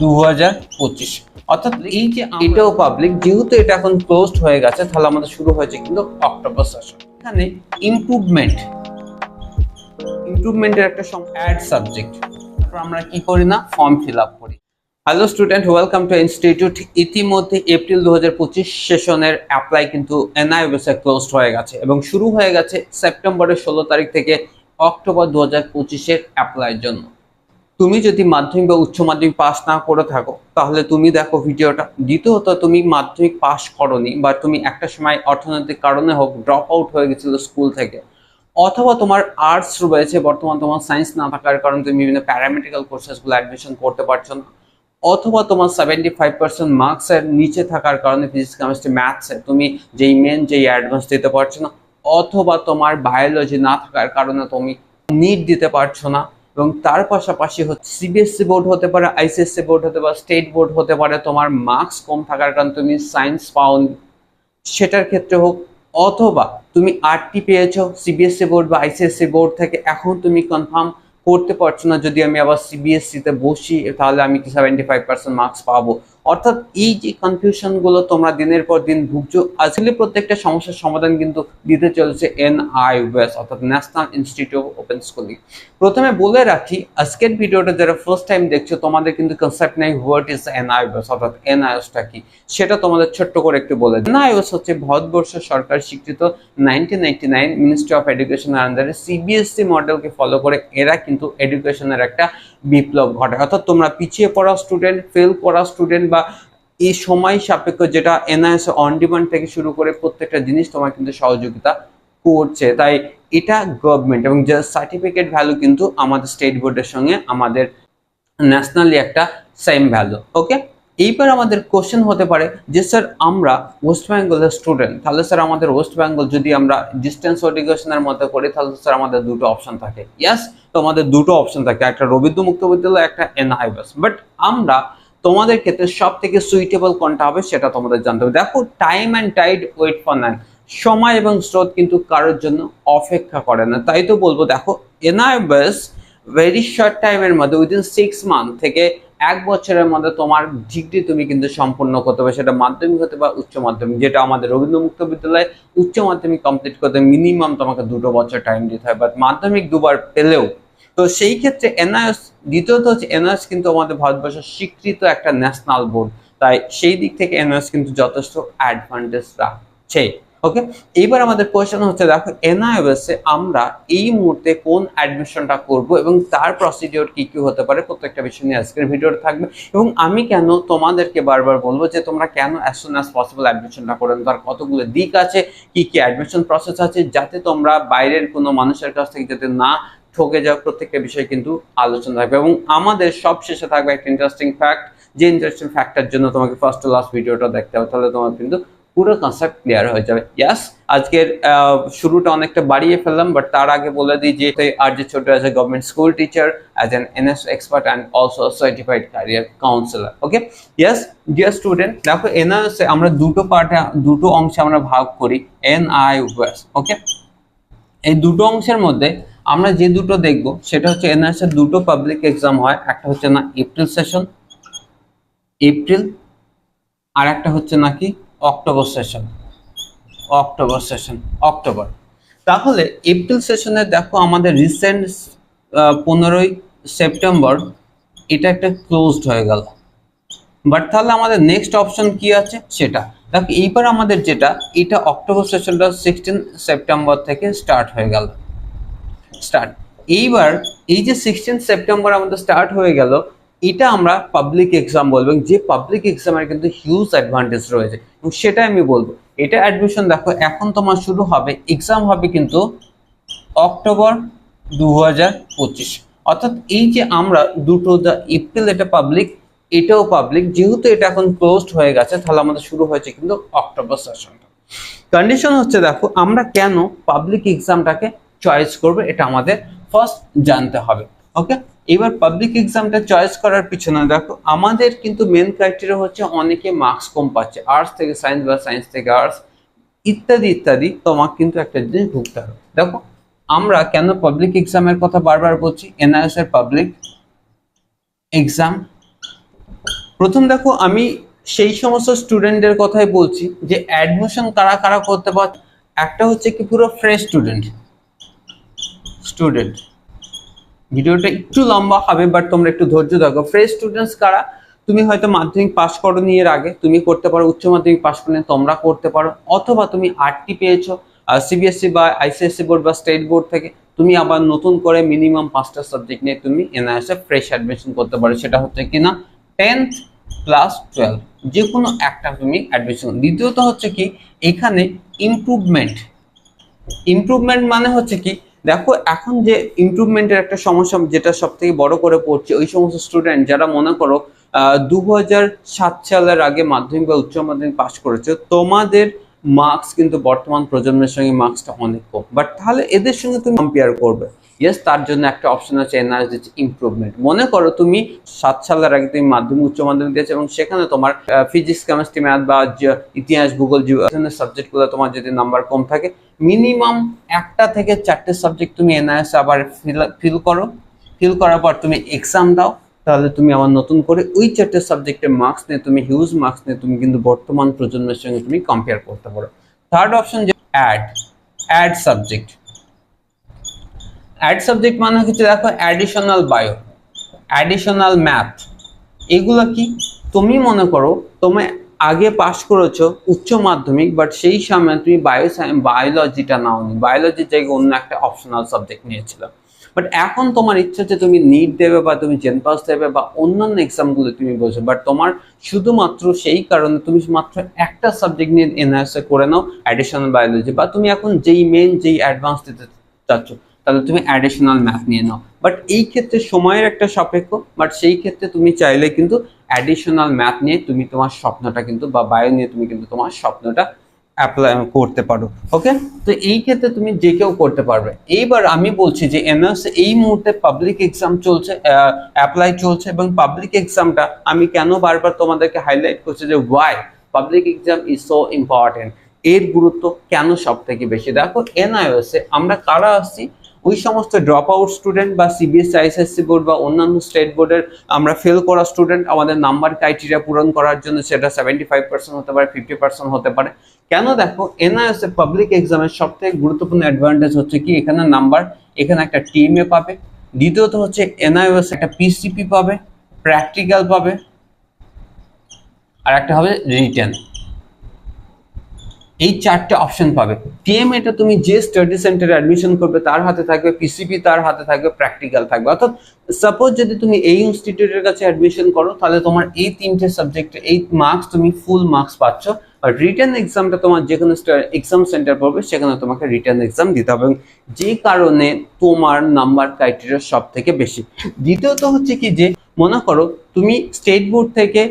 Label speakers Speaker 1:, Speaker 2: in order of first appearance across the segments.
Speaker 1: দু হাজার পঁচিশ। অর্থাৎ এই যে এটাও পাবলিক যেহেতু এটা এখন ক্লোজড হয়ে গেছে তাহলে আমাদের শুরু হয়েছে কিন্তু অক্টোবর সেশন এখানে ইমপ্রুভমেন্ট ইমপ্রুভমেন্টের একটা অ্যাড সাবজেক্ট তারপর আমরা কি করি না? ফর্ম ফিল আপ করি। Hello student welcome to institute ইতিমধ্যে এপ্রিল দু হাজার পঁচিশ সেশনের অ্যাপ্লাই কিন্তু এনআইওএসএ ক্লোজড হয়ে গেছে এবং শুরু হয়ে গেছে সেপ্টেম্বরের ষোলো তারিখ থেকে অক্টোবর দু হাজার পঁচিশের অ্যাপ্লাইয়ের জন্য। তুমি যদি মাধ্যমিক বা উচ্চ মাধ্যমিক পাস না করে থাকো, তাহলে তুমি দেখো ভিডিওটা। দ্বিতীয়ত, তুমি মাধ্যমিক পাস করনি বা তুমি একটা সময় অর্থনৈতিক কারণে হোক ড্রপ আউট হয়ে গেছিল স্কুল থেকে, অথবা তোমার আর্টস রয়েছে, বর্তমান তোমার সায়েন্স না থাকার কারণে তুমি বিভিন্ন প্যারামেডিক্যাল কোর্সেসগুলো অ্যাডমিশন করতে পারছ না, অথবা তোমার সেভেন্টি ফাইভ পার্সেন্ট মার্কসের নিচে থাকার কারণে ফিজিক্স কেমিস্ট্রি ম্যাথসে তুমি যেই মেন যেই অ্যাডভান্স দিতে পারছ না, অথবা তোমার বায়োলজি না থাকার কারণে তুমি নিট দিতে পারছ না এবং তার পাশাপাশি হচ্ছে সিবিএসসি বোর্ড হতে পারে আইসিএসসি বোর্ড হতে পারে স্টেট বোর্ড হতে পারে, তোমার মার্কস কম থাকার কারণ তুমি সায়েন্স পাও সেটার ক্ষেত্রে হোক, অথবা তুমি আরটি পেয়েছ সিবিএসসি বোর্ড বা আইসিএসসি বোর্ড থেকে, এখন তুমি কনফার্ম করতে পারছ না, যদি আমি আবার সিবিএসসিতে বসি, তাহলে আমি কি সেভেন্টি ফাইভ পার্সেন্ট মার্কস পাবো? অর্থাৎ এই যে কনফিউশনগুলো তোমরা দিনের পর দিন ভুগছো, আসলে প্রত্যেকটা সমস্যার সমাধান কিন্তু দিতে চলেছে এন আই ওয়েস অর্থাৎ national institute of open schooling প্রথমে বলে রাখি, আজকের ভিডিওটা যারা ফার্স্ট টাইম দেখছ, তোমাদের কিন্তু কনসেপ্ট নেই what is N I O S অর্থাৎ এন আইওসটা কি? সেটা তোমাদের ছোট্ট করে একটু বলে এন আইওএস হচ্ছে ভারতবর্ষ সরকার স্বীকৃত nineteen ninety nine ministry of এডুকেশনের আন্ডারে সিবিএসসি মডেলকে ফলো করে এরা কিন্তু এডুকেশনের একটা বিপ্লব ঘটায়। অর্থাৎ তোমরা পিছিয়ে পড়া স্টুডেন্ট ফেল করা স্টুডেন্ট বা এই সময় সাপেক্ষ যেটা এনআইএস অন ডিমান্ড থেকে শুরু করে প্রত্যেকটা জিনিস তোমার কিন্তু সহযোগিতা করছে। তাই এটা গভর্নমেন্ট এবং যে সার্টিফিকেট ভ্যালু কিন্তু আমাদের স্টেট বোর্ডের সঙ্গে আমাদের ন্যাশনালি একটা সেম ভ্যালু ওকে এইবার আমাদের কোশ্চেন হতে পারে যে, স্যার, আমরা ওয়েস্ট বেঙ্গলের স্টুডেন্ট তাহলে স্যার আমাদের ওয়েস্ট বেঙ্গল যদি আমরা ডিস্টেন্স এডুকেশনের মধ্যে করি, তাহলে স্যার আমাদের দুটো অপশন থাকে। ইয়াস তো আমাদের দুটো অপশন থাকে, একটা রবীন্দ্র মুক্ত বিদ্যালয়, একটা এনআইবাস বাট আমরা তোমাদের ক্ষেত্রে সব থেকে সুইটেবল কোনটা হবে সেটা তোমাদের জানতে হবে। দেখো time and tide wait for none সময় এবং স্রোত কিন্তু কারোর জন্য অপেক্ষা করে না। তাই তো বলব, দেখো এনআইবাস ভেরি শর্ট টাইমের মধ্যে উইদিন সিক্স মান্থ থেকে এক বছরের মধ্যে তোমার ডিগ্রি তুমি কিন্তু সম্পূর্ণ করতে হবে সেটা মাধ্যমিক হতে বা উচ্চ মাধ্যমিক, যেটা আমাদের রবীন্দ্র মুক্ত বিদ্যালয়ে উচ্চ মাধ্যমিক কমপ্লিট করতে মিনিমাম তোমাকে দুটো বছর টাইম দিতে হয়। বাট মাধ্যমিক দুবার পেলেও তো সেই ক্ষেত্রে এনআইএস, দ্বিতীয়ত হচ্ছে এনআইএস কিন্তু আমাদের ভারতবর্ষের স্বীকৃত একটা ন্যাশনাল বোর্ড। তাই সেই দিক থেকে এনআইএস কিন্তু যথেষ্ট অ্যাডভান্টেজ রাখছে। ওকে এইবার আমাদের কোয়েশ্চেন হচ্ছে, দেখো, এনআইএস আমরা এই মুহূর্তে কোন অ্যাডমিশনটা করব এবং তার প্রসিডিওর কি কি হতে পারে প্রত্যেকটা বিষয় নিয়ে আজকের ভিডিওটা থাকবে। এবং আমি কেন তোমাদেরকে বারবার বলব যে তোমরা কেন অ্যাজ সুন অ্যাজ পসিবল অ্যাডমিশনটা করেন তার কতগুলো দিক আছে, কি কি অ্যাডমিশন প্রসেস আছে, যাতে তোমরা বাইরের কোনো মানুষের কাছ থেকে যাতে না ঠকে যাওয়া প্রত্যেকটা বিষয় কিন্তু আলোচনা থাকবে এবং আমাদের সব শেষে থাকবে একটা ইন্টারেস্টিং ফ্যাক্ট যে ইন্টারেস্টিং ফ্যাক্টর জন্য তোমাকে ফার্স্ট টু লাস্ট ভিডিওটা দেখতে হবে, তাহলে তোমার কিন্তু পুরো কনসেপ্ট ক্লিয়ার হয়ে যাবে। ইয়াস আজকের শুরুটা অনেকটা বাড়িয়ে ফেললাম বাট তার আগে বলে দিই যে আর যে ছোট আছে government school teacher as an NS expert and also certified career counsellor okay yes dear student দেখো এনএস আমরা দুটো পার্টে দুটো অংশে আমরা ভাগ করি এন আই ওকে এই দুটো অংশের মধ্যে আমরা যে দুটো দেখব, সেটা হচ্ছে এনআরএস এর দুটো পাবলিক এক্সাম হয়, একটা হচ্ছে না এপ্রিল সেশন এপ্রিল আর একটা হচ্ছে নাকি October session October session October তাহলে এপ্রিল সেশনে দেখো আমাদের রিসেন্ট পনেরোই সেপ্টেম্বর এটা একটা ক্লোজড হয়ে গেল। বাট তাহলে আমাদের নেক্সট অপশন কি আছে? সেটা। দেখো, এইবার আমাদের যেটা, এটা অক্টোবর সেশনটা সিক্সটিন সেপ্টেম্বর থেকে স্টার্ট হয়ে গেল। স্টার্ট এইবার এই যে সিক্সটিন সেপ্টেম্বর আমাদের স্টার্ট হয়ে গেল, এটা আমরা পাবলিক এক্সাম বলব যে পাবলিক এক্সামের কিন্তু হিউজ অ্যাডভান্টেজ রয়েছে। এবং সেটা আমি বলব, এটা অ্যাডমিশন দেখো, এখন তোমার শুরু হবে এক্সাম হবে কিন্তু অক্টোবর দু হাজার পঁচিশ। অর্থাৎ এই যে আমরা দুটো দ্য এপ্রিল এটা পাবলিক এটাও পাবলিক যেহেতু এটা এখন ক্লোজড হয়ে গেছে, তাহলে আমাদের শুরু হয়েছে কিন্তু অক্টোবর সেশনটা কন্ডিশন হচ্ছে দেখো, আমরা কেন পাবলিক এক্সামটাকে চয়েস করবে, এটা আমাদের ফার্স্ট জানতে হবে ওকে এবার পাবলিক এক্সামটা চয়েস করার পিছনে দেখো, আমাদের কিন্তু মেন ক্রাইটেরিয়া হচ্ছে অনেকে মার্কস কম পাচ্ছে আর্টস থেকে সায়েন্স বা সায়েন্স থেকে আর্টস ইত্যাদি ইত্যাদি তোমার কিন্তু একটা জিনিস ভুগতে হবে। দেখো, আমরা কেন পাবলিক এক্সামের কথা বারবার বলছি, এনআইএস এর পাবলিক এক্সাম প্রথম দেখো, আমি সেই সমস্ত স্টুডেন্টদের কথাই বলছি যে অ্যাডমিশন কারা কারা করতে পার একটা হচ্ছে কি পুরো ফ্রেশ স্টুডেন্ট স্টুডেন্ট ভিডিওটা একটু লম্বা হবে বাট তোমরা একটু ধৈর্য দেখো ফ্রেশ স্টুডেন্টস কারা? তুমি হয়তো মাধ্যমিক পাস করনি এর আগে, তুমি করতে পারো, উচ্চ মাধ্যমিক পাস করলে তোমরা করতে পারো, অথবা তুমি আটটি পেয়েছ সিবিএসসি বা আইসিএসসি বোর্ড বা স্টেট বোর্ড থেকে, তুমি আবার নতুন করে মিনিমাম পাঁচটা সাবজেক্ট নিয়ে তুমি এনআইএসে ফ্রেশ অ্যাডমিশন করতে পারো, সেটা হচ্ছে কিনা? টেন্থ প্লাস টুয়েলভ যে কোনো একটা তুমি অ্যাডমিশন দ্বিতীয়ত হচ্ছে কি, এখানে ইমপ্রুভমেন্ট ইমপ্রুভমেন্ট মানে হচ্ছে কি দেখো, এখন যে ইমপ্রুভমেন্টের একটা সমস্যা যেটা সব থেকে বড় করে পড়ছে, ওই সমস্ত স্টুডেন্ট যারা মনে করো দু হাজার সাত সালের আগে মাধ্যমিক বা উচ্চ মাধ্যমিক পাস করেছে, তোমাদের মার্কস কিন্তু বর্তমান প্রজন্মের সঙ্গে মার্কসটা অনেক কম। বাট তাহলে এদের সঙ্গে তুমি কম্পেয়ার করবে। ইয়েস তার জন্য একটা অপশন আছে দিচ্ছে ইমপ্রুভমেন্ট মনে করো তুমি সাত সালের আগে তুমি মাধ্যমিক, উচ্চ মাধ্যমিক দিয়েছ এবং সেখানে তোমার ফিজিক্স কেমিস্ট্রি ম্যাথ বা ইতিহাস, ভূগোল জীবনের সাবজেক্টগুলো তোমার যদি নাম্বার কম থাকে মিনিমাম একটা থেকে চারটে সাবজেক্ট তুমি এনআইএস আবার ফিল করো। ফিল করার পর তুমি এক্সাম দাও, তাহলে তুমি আবার নতুন করে ওই চারটে সাবজেক্টের মার্কস নিয়ে তুমি হিউজ মার্কস নিয়ে তুমি কিন্তু বর্তমান প্রজন্মের সঙ্গে তুমি কম্পেয়ার করতে পারো। থার্ড অপশন যে add add subject add subject মানে হচ্ছে দেখো অ্যাডিশনাল বায়ো অ্যাডিশনাল ম্যাথ এগুলো কি? তুমি মনে করো তুমি আগে পাশ করেছ উচ্চ মাধ্যমিক বাট সেই সময় তুমি বায়ো বায়োলজিটা নাওনি। বায়োলজির জায়গায় অন্য একটা অপশনাল সাবজেক্ট নিয়েছিলে বাট এখন তোমার ইচ্ছা হচ্ছে তুমি নিট দেবে বা তুমি জেন পাস দেবে বা অন্যান্য এক্সামগুলো তুমি বসে বাট তোমার শুধুমাত্র সেই কারণে তুমি মাত্র একটা সাবজেক্ট নিয়ে এনআরএসএ করে নাও অ্যাডিশনাল বায়োলজি বা তুমি এখন যেই মেন যেই অ্যাডভান্স দিতে চাচ্ছ তাহলে তুমি অ্যাডিশনাল ম্যাথ নিয়ে নাও। বাট এই ক্ষেত্রে সময়ের একটা সাপেক্ষ বাট সেই ক্ষেত্রে তুমি চাইলে কিন্তু অ্যাডিশনাল ম্যাথ নিয়ে তুমি তোমার স্বপ্নটা কিন্তু বা বায়ো নিয়ে তুমি কিন্তু তোমার স্বপ্নটা অ্যাপ্লাই করতে পারো ওকে তো এই ক্ষেত্রে তুমি যে কেউ করতে পারবে। এইবার আমি বলছি যে এনএস এই মুহূর্তে পাবলিক এক্সাম চলছে অ্যাপ্লাই চলছে এবং পাবলিক এক্সামটা আমি কেন বারবার তোমাদেরকে হাইলাইট করছি যে why public exam is so important এর গুরুত্ব কেন সব থেকে বেশি? দেখো এনআইএস এ আমরা কারা আসছি? ওই সমস্ত ড্রপ আউট স্টুডেন্ট বা সিবিএসসি আইসিএসসি বোর্ড বা অন্যান্য স্টেট বোর্ডের আমরা ফেল করা স্টুডেন্ট আমাদের নাম্বার ক্রাইটেরিয়া পূরণ করার জন্য সেটা সেভেন্টি ফাইভ পার্সেন্ট হতে পারে ফিফটি পার্সেন্ট হতে পারে। কেন দেখো এনআইএস এ পাবলিক এক্সামের সব থেকে গুরুত্বপূর্ণ অ্যাডভান্টেজ হচ্ছে কি, এখানে নাম্বার এখানে একটা টিএমএ পাবে। দ্বিতীয়ত হচ্ছে এনআইএস একটা পিসিপি পাবে প্র্যাকটিক্যাল পাবে, আর একটা হবে রিটেন এই চারটে অপশন পাবে। টিএম এটা তুমি যে স্টাডি সেন্টারে অ্যাডমিশন করবে, তার হাতে থাকবে পিসিপি তার হাতে থাকবে প্র্যাকটিক্যাল থাকবে। অর্থাৎ সাপোজ যদি তুমি এই ইনস্টিটিউটের কাছে অ্যাডমিশন করো, তাহলে তোমার এই তিনটে সাবজেক্টে এই মার্কস তুমি ফুল মার্কস পাচ্ছ। আর রিটার্ন এক্সামটা তোমার যে যেখানে এক্সাম সেন্টার পড়বে, সেখানে তোমাকে রিটার্ন এক্সাম দিতে হবে। যে কারণে তোমার নাম্বার ক্রাইটেরিয়া সব থেকে বেশি। দ্বিতীয়ত হচ্ছে কি যে, মনে করো তুমি স্টেট বোর্ড থেকে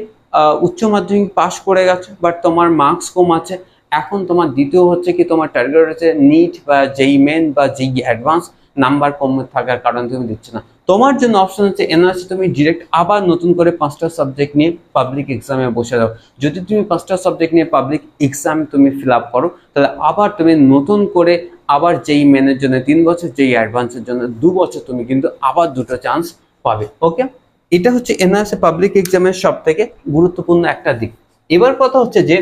Speaker 1: উচ্চ মাধ্যমিক পাশ করে গেছো বাট তোমার মার্কস কম আছে। এখন তোমার দ্বিতীয় হচ্ছে কি, তোমার টার্গেট হচ্ছে নিট বা যেই মেন বা যেই অ্যাডভান্স নাম্বার কম থাকার কারণে তুমি দিচ্ছ না। তোমার জন্য অপশন হচ্ছে এনআরসি, তুমি ডিরেক্ট আবার নতুন করে পাঁচটা সাবজেক্ট নিয়ে পাবলিক এক্সামে বসে দাও। যদি তুমি পাঁচটা সাবজেক্ট নিয়ে পাবলিক এক্সাম তুমি ফিল আপ করো, তাহলে আবার তুমি নতুন করে আবার যেই মেনের জন্য তিন বছর, যেই অ্যাডভান্সের জন্য দু বছর তুমি কিন্তু আবার দুটো চান্স পাবে ওকে এটা হচ্ছে এনআরসি পাবলিক এক্সামের সব থেকে গুরুত্বপূর্ণ একটা দিক। এবার কথা হচ্ছে যে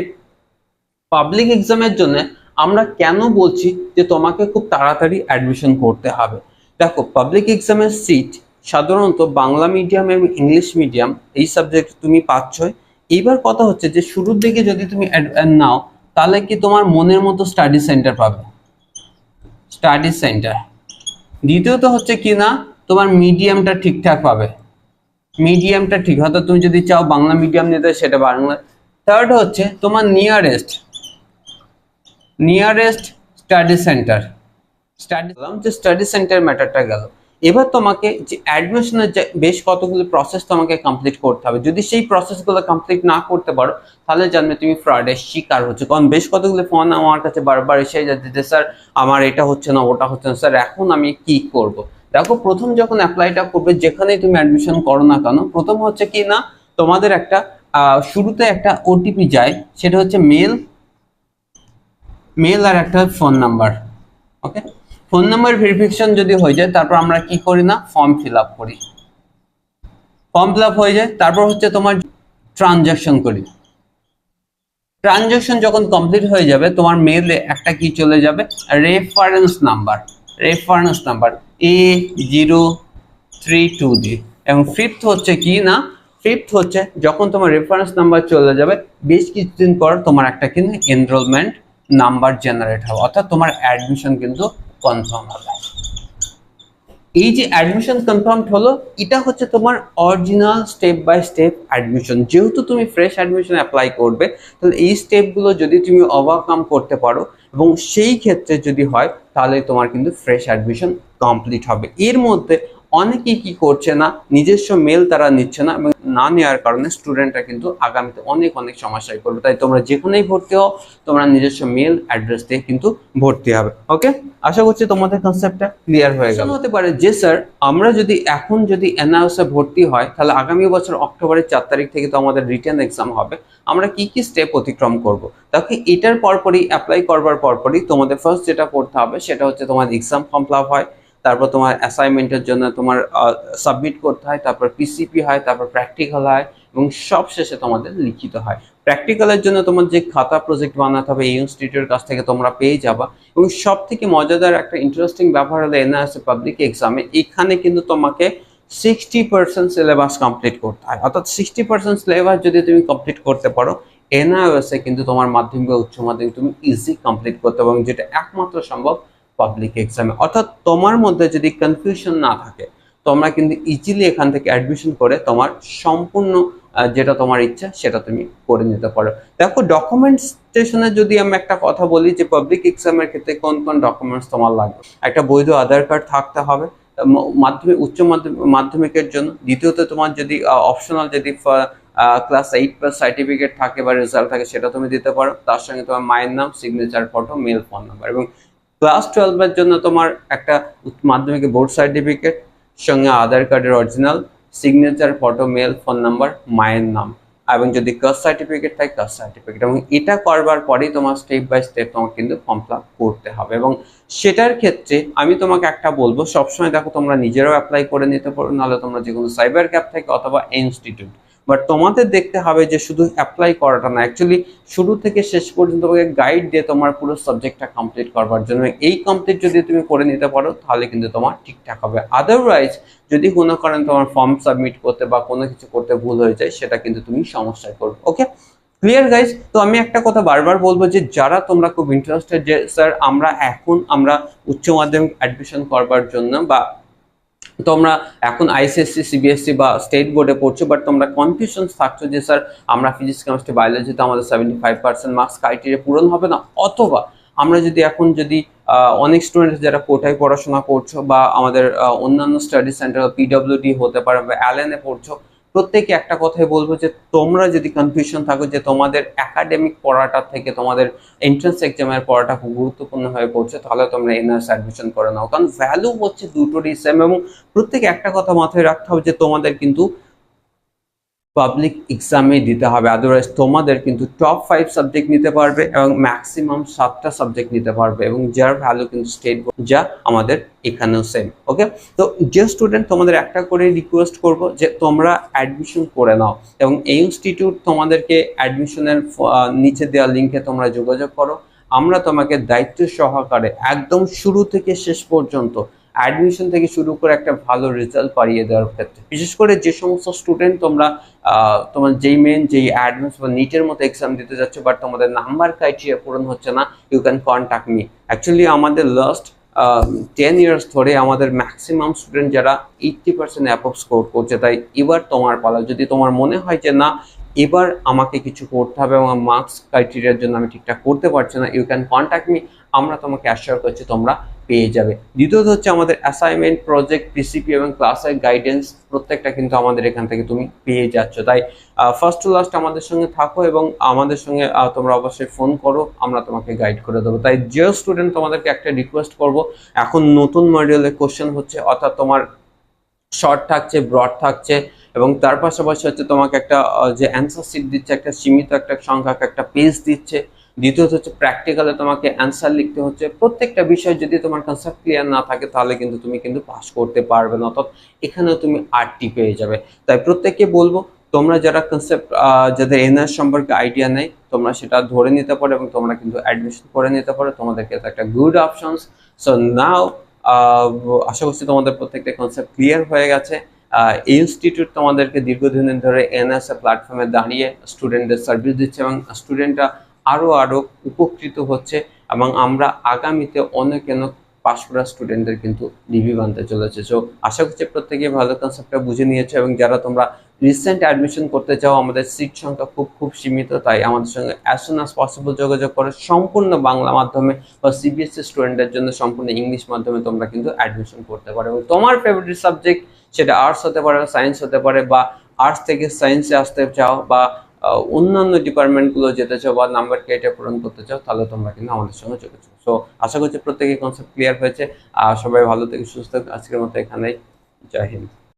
Speaker 1: পাবলিক এক্সামের জন্য আমরা কেন বলছি যে তোমাকে খুব তাড়াতাড়ি অ্যাডমিশন করতে হবে? দেখো পাবলিক এক্সামের সিট সাধারণত বাংলা মিডিয়াম এবং ইংলিশ মিডিয়াম এই সাবজেক্ট তুমি পাচ্ছই। এইবার কথা হচ্ছে যে শুরুর দিকে যদি তুমি নাও, তাহলে কি তোমার মনের মতো স্টাডি সেন্টার পাবে? স্টাডি সেন্টার দ্বিতীয়ত হচ্ছে কি না, তোমার মিডিয়ামটা ঠিকঠাক পাবে। মিডিয়ামটা ঠিক, হয়তো তুমি যদি চাও বাংলা মিডিয়াম নিতে, সেটা বাংলা। থার্ড হচ্ছে তোমার nearest nearest study centre study যে স্টাডি সেন্টার ম্যাটারটা গেল। এবার তোমাকে যে অ্যাডমিশনের যে বেশ কতগুলো প্রসেস তোমাকে কমপ্লিট করতে হবে। যদি সেই প্রসেসগুলো কমপ্লিট না করতে পারো, তাহলে জানবে তুমি ফ্রডের শিকার হচ্ছে। কারণ বেশ কতগুলো ফোন আমার কাছে বারবার এসে যাচ্ছে যে, স্যার, আমার এটা হচ্ছে না, ওটা হচ্ছে না। স্যার, এখন আমি কি করব? দেখো, প্রথম যখন অ্যাপ্লাইটা করবে, যেখানেই তুমি অ্যাডমিশন করো না কেন, প্রথম হচ্ছে কি না, তোমাদের একটা শুরুতে একটা ওটিপি যায়, সেটা হচ্ছে মেল মেল আর একটা phone number okay phone number verification যদি হয়ে যায়, তারপর আমরা কি করি না? ফর্ম ফিল আপ করি। ফর্ম ফিল আপ হয়ে যায়, তারপর হচ্ছে তোমার ট্রানজাকশন করি। ট্রানজাকশন যখন কমপ্লিট হয়ে যাবে, তোমার মেলে একটা কি চলে যাবে? Reference number reference number A zero three two দিয়ে এবং ফিফথ হচ্ছে কি না? ফিফথ হচ্ছে যখন তোমার রেফারেন্স নাম্বার চলে যাবে, বেশ কিছুদিন পর তোমার একটা কিন্তু এনরোলমেন্ট নাম্বার জেনারেট হবে অর্থাৎ তোমার অ্যাডমিশন কিন্তু কনফার্ম হবে। এই যে অ্যাডমিশন কনফার্ম হলো, এটা হচ্ছে তোমার original step by step admission যেহেতু তুমি ফ্রেশ অ্যাডমিশন অ্যাপ্লাই করবে, তাহলে এই স্টেপগুলো যদি তুমি ওভারকাম করতে পারো, এবং সেই ক্ষেত্রে যদি হয়, তাহলে তোমার কিন্তু ফ্রেশ অ্যাডমিশন কমপ্লিট হবে। এর মধ্যে অনেকেই কি করছে না, নিজস্ব মেল তারা নিচ্ছে না এবং না নেওয়ার কারণে স্টুডেন্টরা কিন্তু আগামীতে অনেক অনেক সমস্যায় পড়বে। তাই তোমরা যেখানেই ভর্তি হও, তোমরা নিজস্ব মেল অ্যাড্রেস দিয়ে কিন্তু ভর্তি হবে। ওকে আশা করছি তোমাদের কনসেপ্টটা ক্লিয়ার হয়ে গেল। হতে পারে, যে স্যার আমরা যদি এখন যদি এনআইএসে ভর্তি হয়, তাহলে আগামী বছর অক্টোবরের চার তারিখ থেকে তো আমাদের রিটার্ন এক্সাম হবে। আমরা কি কি স্টেপ অতিক্রম করব? তাকে এটার পরপরই অ্যাপ্লাই করবার পরপরই তোমাদের ফার্স্ট যেটা করতে হবে, সেটা হচ্ছে তোমার এক্সাম ফর্ম ফিল হয়। তারপর তোমার অ্যাসাইনমেন্টের জন্য তোমার সাবমিট করতে হয়, তারপর পিসিপি হয়, তারপর প্র্যাকটিক্যাল হয় এবং সব শেষে তোমাদের লিখিত হয়। প্র্যাকটিক্যালের জন্য তোমার যে খাতা প্রজেক্ট বানাতে হবে, এই ইনস্টিটিউটের কাছ থেকে তোমরা পেয়ে যাবা এবং সব থেকে মজাদার একটা ইন্টারেস্টিং ব্যাপার হলো এনআরএস পাবলিক এক্সামে এখানে কিন্তু তোমাকে সিক্সটি পার্সেন্ট সিলেবাস কমপ্লিট করতে হয়। অর্থাৎ সিক্সটি পার্সেন্ট সিলেবাস যদি তুমি কমপ্লিট করতে পারো এনআইএসে কিন্তু তোমার মাধ্যমিক বা উচ্চ মাধ্যমিক তুমি ইজি কমপ্লিট করতে পারো এবং যেটা একমাত্র সম্ভব পাবলিক এক্সামে অর্থাৎ তোমার মধ্যে যদি কনফিউশন না থাকে, তোমরা কিন্তু ইজিলি এখান থেকে অ্যাডমিশন করে তোমার সম্পূর্ণ যেটা তোমার ইচ্ছা সেটা তুমি করে নিতে পারো। দেখো ডকুমেন্টেশনে যদি আমি একটা কথা বলি যে পাবলিক এক্সামের ক্ষেত্রে কোন কোন ডকুমেন্টস তোমার লাগবে? একটা বৈধ আধার কার্ড থাকতে হবে মাধ্যমিক, উচ্চ মাধ্যমিক, মাধ্যমিকের জন্য। দ্বিতীয়ত তোমার যদি অপশনাল যদি ক্লাস এইট প্লাস সার্টিফিকেট থাকে বা রেজাল্ট থাকে সেটা তুমি দিতে পারো। তার সঙ্গে তোমার মায়ের নাম signature photo mail phone number এবং ক্লাস টুয়েলভের জন্য তোমার একটা মাধ্যমিকের বোর্ড সার্টিফিকেট সঙ্গে আধার কার্ডের original signature photo mail phone number মায়ের নাম। এবং যদি কাস্ট সার্টিফিকেট থাকে কাস্ট সার্টিফিকেট এবং এটা করবার পরেই তোমার স্টেপ বাই স্টেপ তোমাকে কিন্তু ফর্ম ফিল করতে হবে। এবং সেটার ক্ষেত্রে আমি তোমাকে একটা বলব, সবসময় দেখো তোমরা নিজেরাও অ্যাপ্লাই করে নিতে পারো, নাহলে তোমরা যে কোনো সাইবার ক্যাপ থেকে অথবা ইনস্টিটিউট বাট তোমাদের দেখতে হবে যে শুধু অ্যাপ্লাই করাটা না অ্যাকচুয়ালি শুরু থেকে শেষ পর্যন্ত তোমাকে গাইড দিয়ে তোমার পুরো সাবজেক্টটা কমপ্লিট করবার জন্য এই কমপ্লিট যদি তুমি করে নিতে পারো, তাহলে কিন্তু তোমার ঠিকঠাক হবে। আদারওয়াইজ যদি কোনো কারণে তোমার ফর্ম সাবমিট করতে বা কোনো কিছু করতে ভুল হয়ে যায়, সেটা কিন্তু তুমি সমস্যায় করবে ওকে ক্লিয়ার গাইজ তো আমি একটা কথা বারবার বলব যে যারা তোমরা খুব ইন্টারেস্টেড যে স্যার আমরা এখন আমরা উচ্চ মাধ্যমিক অ্যাডমিশন করবার জন্য বা তোমরা এখন আইসিএসসি সিবিএসসি বা স্টেট বোর্ডে পড়ছো বাট তোমরা কনফিউশন থাকছো যে, স্যার, আমরা ফিজিক্স কেমিস্ট্রি বায়োলজিতে আমাদের seventy five percent marks criteria পূরণ হবে না? অথবা, আমরা যদি এখন যদি অনেক স্টুডেন্ট যারা কোটায় পড়াশোনা করছ বা আমাদের অন্যান্য স্টাডি সেন্টার পিডব্লিউডি হতে পারে বা অ্যালেনে পড়ছো প্রত্যেকে একটা কথাই বলব যে তোমরা যদি কনফিউশন থাকো যে তোমাদের একাডেমিক পড়াটা থেকে তোমাদের এন্ট্রান্স এক্সামের পড়াটা খুব গুরুত্বপূর্ণ হয়ে পড়ছে, তাহলে তোমরা এনআরস অ্যাডমিশন করে নাও। কারণ ভ্যালু হচ্ছে দুটোরই সেম এবং প্রত্যেকে একটা কথা মাথায় রাখতে হবে যে তোমাদের কিন্তু পাবলিক এক্সামে দিতে হবে। আদারওয়াইজ তোমাদের কিন্তু টপ ফাইভ সাবজেক্ট নিতে পারবে এবং ম্যাক্সিমাম সাতটা সাবজেক্ট নিতে পারবে এবং যার ভ্যালু কিন্তু স্টেট যা আমাদের এখানেও সেম ওকে তো যে স্টুডেন্ট তোমাদের একটা করে রিকোয়েস্ট করব যে তোমরা অ্যাডমিশন করে নাও এবং এই ইনস্টিটিউট তোমাদেরকে অ্যাডমিশনের নিচে দেওয়া লিঙ্কে তোমরা যোগাযোগ করো। আমরা তোমাকে দায়িত্ব সহকারে একদম শুরু থেকে শেষ পর্যন্ত অ্যাডমিশন থেকে শুরু করে একটা ভালো রেজাল্ট পাইয়ে দেওয়ার ক্ষেত্রে। বিশেষ করে যে সমস্ত স্টুডেন্ট তোমরা তোমার যেই মেন যেই অ্যাডভান্স বা নিটের মতো এক্সাম দিতে যাচ্ছ বাট তোমাদের নাম্বার ক্রাইটেরিয়া পূরণ হচ্ছে না you can contact me actually আমাদের লাস্ট টেন ইয়ার্স ধরে আমাদের ম্যাক্সিমাম স্টুডেন্ট যারা এইটটি পার্সেন্ট অ্যাপভ স্কোর করছে, তাই এবার তোমার পালা। যদি তোমার মনে হয় যে না, এবার আমাকে কিছু করতে হবে এবং মার্কস ক্রাইটেরিয়ার জন্য আমি ঠিকঠাক করতে পারছি না ইউ ক্যান কন্ট্যাক্ট মি আমরা তোমাকে অ্যাসিওর করছি তোমরা পেয়ে যাবে। দ্বিতীয়ত হচ্ছে আমাদের অ্যাসাইনমেন্ট প্রজেক্ট পিসিপি এবং ক্লাসের গাইডেন্স প্রত্যেকটা কিন্তু আমাদের এখান থেকে তুমি পেয়ে যাচ্ছ। তাই ফার্স্ট টু লাস্ট আমাদের সঙ্গে থাকো এবং আমাদের সঙ্গে তোমরা অবশ্যই ফোন করো, আমরা তোমাকে গাইড করে দেবো। তাই যে স্টুডেন্ট তোমাদেরকে একটা রিকোয়েস্ট করব। এখন নতুন মডিউলের কোশ্চেন হচ্ছে, অর্থাৎ তোমার শর্ট থাকছে ব্রড থাকছে এবং তার পাশাপাশি হচ্ছে তোমাকে একটা যে অ্যান্সার শিট দিচ্ছে, একটা সীমিত একটা সংখ্যক একটা পেজ দিচ্ছে। দ্বিতীয়ত হচ্ছে প্র্যাকটিক্যালে তোমাকে অ্যান্সার লিখতে হচ্ছে। প্রত্যেকটা বিষয় যদি তোমার কনসেপ্ট ক্লিয়ার না থাকে, তাহলে কিন্তু তুমি কিন্তু পাস করতে পারবে না, অর্থাৎ এখানেও তুমি আটটি পেয়ে যাবে। তাই প্রত্যেককে বলব, তোমরা যারা কনসেপ্ট যাদের এনআর সম্পর্কে আইডিয়া নেই, তোমরা সেটা ধরে নিতে পারো এবং তোমরা কিন্তু অ্যাডমিশন করে নিতে পারো। তোমাদেরকে একটা গুড অপশনস সো নাও আশা করছি তোমাদের প্রত্যেকটা কনসেপ্ট ক্লিয়ার হয়ে গেছে। এই ইনস্টিটিউট তোমাদেরকে দীর্ঘদিনের ধরে এনএসএ প্ল্যাটফর্মে দাঁড়িয়ে স্টুডেন্টদের সার্ভিস দিচ্ছে এবং স্টুডেন্টরা আরও আরও উপকৃত হচ্ছে এবং আমরা আগামীতে অনেক অনেক পাশ করা স্টুডেন্টদের কিন্তু ডিবি বানতে চলেছে। সো আশা করছি প্রত্যেকে ভালো কনসেপ্টটা বুঝে নিয়েছে এবং যারা তোমরা রিসেন্ট অ্যাডমিশন করতে চাও, আমাদের সিট সংখ্যা খুব খুব সীমিত, তাই আমাদের সঙ্গে অ্যাজ সুন অ্যাজ পসিবল যোগাযোগ করে সম্পূর্ণ বাংলা মাধ্যমে বা সিবিএসসি স্টুডেন্টদের জন্য সম্পূর্ণ ইংলিশ মাধ্যমে তোমরা কিন্তু অ্যাডমিশন করতে পারো। এবং তোমার ফেভারিট সাবজেক্ট সেটা আর্টস হতে পারে সায়েন্স হতে পারে বা আর্টস থেকে সায়েন্সে আসতে চাও বা অন্যান্য ডিপার্টমেন্টগুলো যেতে চাও বা নাম্বার কেটে পূরণ করতে চাও, তাহলে তোমরা কিন্তু আমাদের সঙ্গে যোগাযোগ সো আশা করছি প্রত্যেকে কনসেপ্ট ক্লিয়ার হয়েছে। আর সবাই ভালো থেকে, সুস্থ আজকের মতো এখানেই। জয় হিন্দ।